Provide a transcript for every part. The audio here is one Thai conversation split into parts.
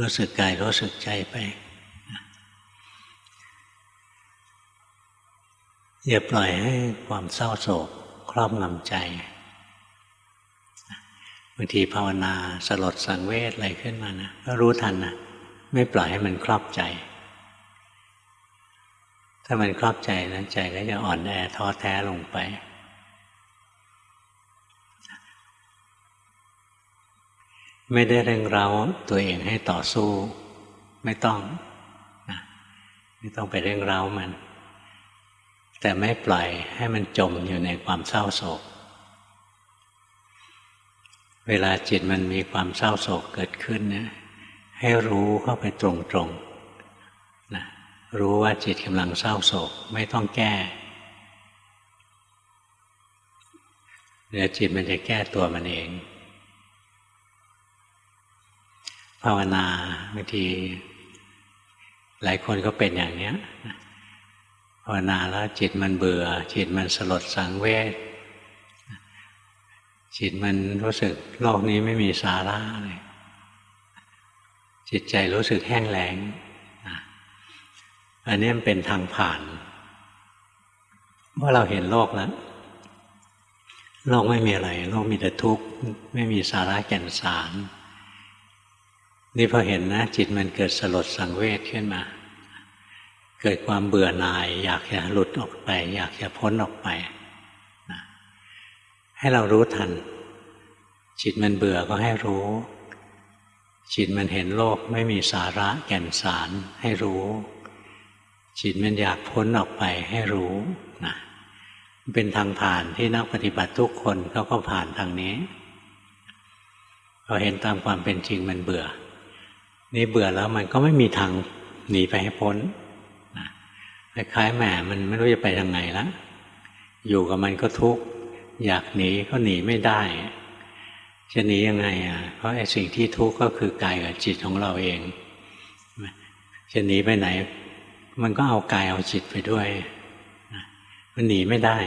รู้สึกกายรู้สึกใจไปอย่าปล่อยให้ความเศร้าโศกครอบงำใจบางทีภาวนาสลดสังเวชอะไรขึ้นมานะก็รู้ทันนะไม่ปล่อยให้มันครอบใจ ถ้ามันครอบใจนะใจก็จะอ่อนแอท้อแท้ลงไป ไม่ได้เร่งเร้าตัวเองให้ต่อสู้ ไม่ต้องนะไม่ต้องไปเร่งเร้ามัน แต่ไม่ปล่อยให้มันจมอยู่ในความเศร้าโศก เวลาจิตมันมีความเศร้าโศกเกิดขึ้นเนี่ยให้รู้เข้าไปตรงๆนะรู้ว่าจิตกำลังเศร้าโศก ไม่ต้องแก้เดี๋ยวจิตมันจะแก้ตัวมันเอง ภาวนาบางทีหลายคนก็เป็นอย่างเนี้ยภาวนาแล้วจิตมันเบื่อ จิตมันสลดสังเวชจิตมันรู้สึกโลกนี้ไม่มีสาระเลยจิตใจรู้สึกแห้งแล้งอันนี้มันเป็นทางผ่านเพราะเราเห็นโลกแล้ว โลกไม่มีอะไร โลกมีแต่ทุกข์ ไม่มีสาระแก่นสาร นี่พอเห็นนะ จิตมันเกิดสลดสังเวชขึ้นมา เกิดความเบื่อหน่าย อยากจะหลุดออกไป อยากจะพ้นออกไปนะให้เรารู้ทัน จิตมันเบื่อก็ให้รู้ จิตมันเห็นโลกไม่มีสาระแก่นสารให้รู้ จิตมันอยากพ้นออกไปให้รู้นะเป็นทางผ่านที่นักปฏิบัติทุกคนเขาก็ผ่านทางนี้พอเห็นตามความเป็นจริงมันเบื่อ นี่เบื่อแล้วมันก็ไม่มีทางหนีไปให้พ้นคล้ายๆแหมมันไม่รู้จะไปทางไหนแล้วอยู่กับมันก็ทุกข์อยากหนีก็หนีไม่ได้ จะหนียังไงอะเพราะไอ้สิ่งที่ทุกข์ก็คือกายกับจิตของเราเอง จะหนีไปไหน มันก็เอากายเอาจิตไปด้วยมันหนีไม่ได้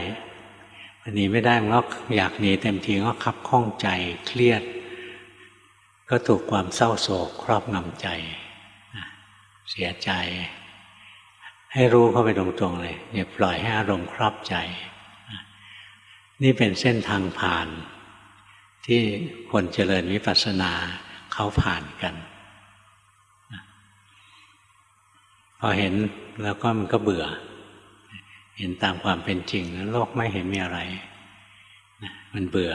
มันหนีไม่ได้มันก็อยากหนีเต็มทีก็ขับข้องใจเครียด ก็ถูกความเศร้าโศกครอบงำใจ เสียใจ ให้รู้เข้าไปตรงๆเลยอย่าปล่อยให้อารมณ์ครอบใจ นี่เป็นเส้นทางผ่าน ที่คนเจริญวิปัสสนาเขาผ่านกัน พอเห็นแล้วก็มันก็เบื่อ เห็นตามความเป็นจริงแล้วโลกไม่เห็นมีอะไร มันเบื่อ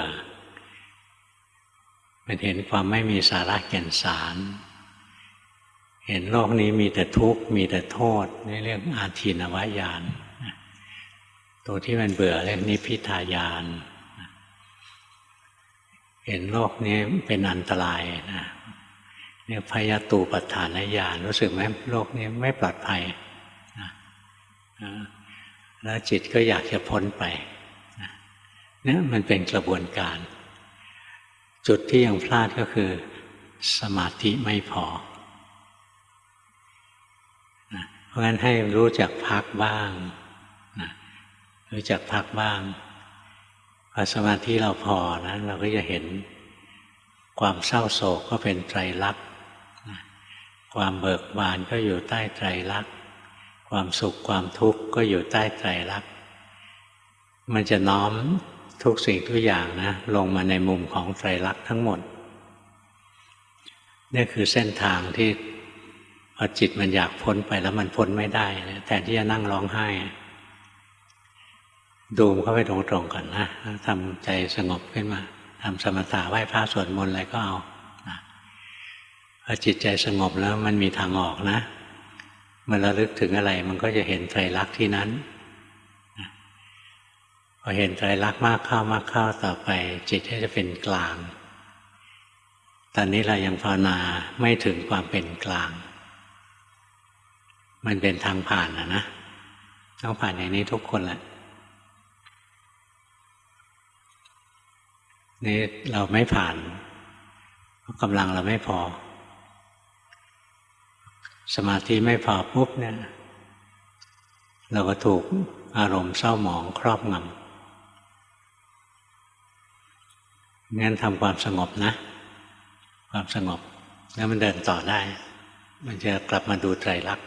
มันเห็นความไม่มีสาระแก่นสาร เห็นโลกนี้มีแต่ทุกข์มีแต่โทษนี่เรียกอาทินวายานตัวที่มันเบื่อเรียกนิพิทายานเห็นโลกนี้เป็นอันตรายนะเนี่ยพยาตูปัฏฐานญาณรู้สึกไหมโลกนี้ไม่ปลอดภัยนะแล้วจิตก็อยากจะพ้นไปเนี่ยมันเป็นกระบวนการ จุดที่ยังพลาดก็คือ สมาธิไม่พอ เพราะฉะนั้นให้รู้จักพักบ้างนะรู้จักพักบ้างพอสมาธิเราพอนะเราก็จะเห็นความเศร้าโศกก็เป็นไตรลักษณ์ความเบิกบานก็อยู่ใต้ไตรลักษณ์ความสุขความทุกข์ก็อยู่ใต้ไตรลักษณ์มันจะน้อม ทุกสิ่งทุกอย่างนะลงมาในมุมของไตรลักษณ์ทั้งหมดนี่คือเส้นทางที่พอจิตมันอยากพ้นไปแล้วมันพ้นไม่ได้แทนที่จะนั่งร้องไห้ ดูมเข้าไปตรงๆก่อนนะทำใจสงบขึ้นมาทำสมถะไหว้พระสวดมนต์อะไรก็เอาพอจิตใจสงบแล้วมันมีทางออกนะ มันระลึกถึงอะไรมันก็จะเห็นไตรลักษณ์ที่นั้น พอเห็นไตรลักษณ์มากเข้ามากเข้าต่อไป จิตก็จะเป็นกลาง ตอนนี้เรายังภาวนาไม่ถึงความเป็นกลาง มันเป็นทางผ่านนะนะต้องผ่านอย่างนี้ทุกคนแหละนี่เราไม่ผ่านเพราะกำลังเราไม่พอ สมาธิไม่พอปุ๊บเนี่ย เราก็ถูกอารมณ์เศร้าหมองครอบงำ งั้นทำความสงบนะ ความสงบ แล้วมันเดินต่อได้ มันจะกลับมาดูไตรลักษณ